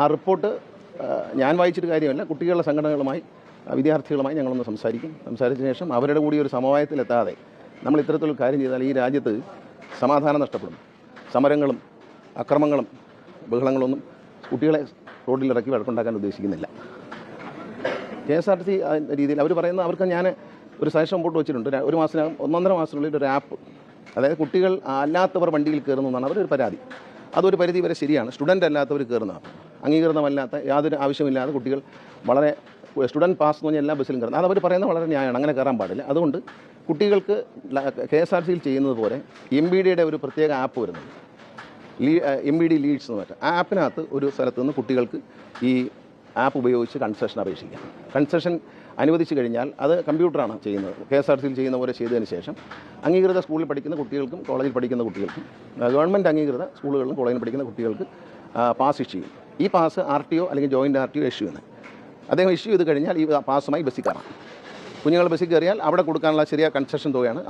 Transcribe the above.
ആ റിപ്പോർട്ട് ഞാൻ വായിച്ചിട്ട് കാര്യമല്ല. കുട്ടികളുടെ സംഘടനകളുമായി വിദ്യാർത്ഥികളുമായി ഞങ്ങളൊന്ന് സംസാരിക്കും. സംസാരിച്ച ശേഷം അവരുടെ കൂടി ഒരു സമവായത്തിലെത്താതെ നമ്മൾ ഇത്തരത്തിലൊരു കാര്യം ചെയ്താൽ ഈ രാജ്യത്ത് സമാധാനം നഷ്ടപ്പെടും. സമരങ്ങളും അക്രമങ്ങളും ബഹളങ്ങളൊന്നും കുട്ടികളെ റോഡിൽ ഇറക്കി വഴക്കുണ്ടാക്കാൻ ഉദ്ദേശിക്കുന്നില്ല. കെ എസ് ആർ ടി രീതിയിൽ അവർ പറയുന്ന അവർക്ക് ഞാൻ ഒരു സജഷൻ പോട്ട് വെച്ചിട്ടുണ്ട്. ഒരു മാസത്തിനകം ഒന്നൊന്നര മാസത്തിനുള്ളിൽ ഒരു ആപ്പ് അതായത് കുട്ടികൾ അല്ലാത്തവർ വണ്ടിയിൽ കയറുന്നു എന്നാണ് അവരൊരു പരാതി. അതൊരു പരിധി വരെ ശരിയാണ്. സ്റ്റുഡന്റ് അല്ലാത്തവർ കയറുന്നതാണ്. അംഗീകൃതമല്ലാത്ത യാതൊരു ആവശ്യമില്ലാതെ കുട്ടികൾ വളരെ സ്റ്റുഡന്റ് പാസ് എന്ന് പറഞ്ഞാൽ എല്ലാ ബസ്സിലും കയറുന്നത്. അതവർ പറയുന്നത് വളരെ ന്യായമാണ്. അങ്ങനെ കയറാൻ പാടില്ല. അതുകൊണ്ട് കുട്ടികൾക്ക് കെ എസ് ആർ സിയിൽ ചെയ്യുന്നത് പോലെ എം ബി ഡിയുടെ ഒരു പ്രത്യേക ആപ്പ് വരുന്നുണ്ട്. ലീ എം ബി ഡി ലീഡ്സ് എന്ന് പറഞ്ഞാൽ ആ ആപ്പിനകത്ത് ഒരു സ്ഥലത്ത് നിന്ന് കുട്ടികൾക്ക് ഈ ആപ്പ് ഉപയോഗിച്ച് കൺസെഷൻ അപേക്ഷിക്കാം. കൺസെഷൻ അനുവദിച്ചു കഴിഞ്ഞാൽ അത് കമ്പ്യൂട്ടറാണ് ചെയ്യുന്നത്. കെ എസ് ആർ സിയിൽ ചെയ്യുന്ന പോലെ ചെയ്തതിന് ശേഷം അംഗീകൃത സ്കൂളിൽ പഠിക്കുന്ന കുട്ടികൾക്കും കോളേജിൽ പഠിക്കുന്ന കുട്ടികൾക്കും ഗവൺമെന്റ് അംഗീകൃത സ്കൂളുകളിലും കോളേജിൽ പഠിക്കുന്ന കുട്ടികൾക്ക് പാസ് ഇഷ്യൂ ചെയ്യും. ഈ പാസ് ആർ ടി ഒ അല്ലെങ്കിൽ joint R T O issue ചെയ്യുന്നത് അദ്ദേഹം ഇഷ്യൂ ചെയ്ത് കഴിഞ്ഞാൽ ഈ പാസുമായി ബസ്സിൽ കയറാം. കുഞ്ഞുങ്ങൾ ബസ്സിൽ കയറിയാൽ അവിടെ കൊടുക്കാനുള്ള ചെറിയ കൺസെഷൻ തുകയാണ്.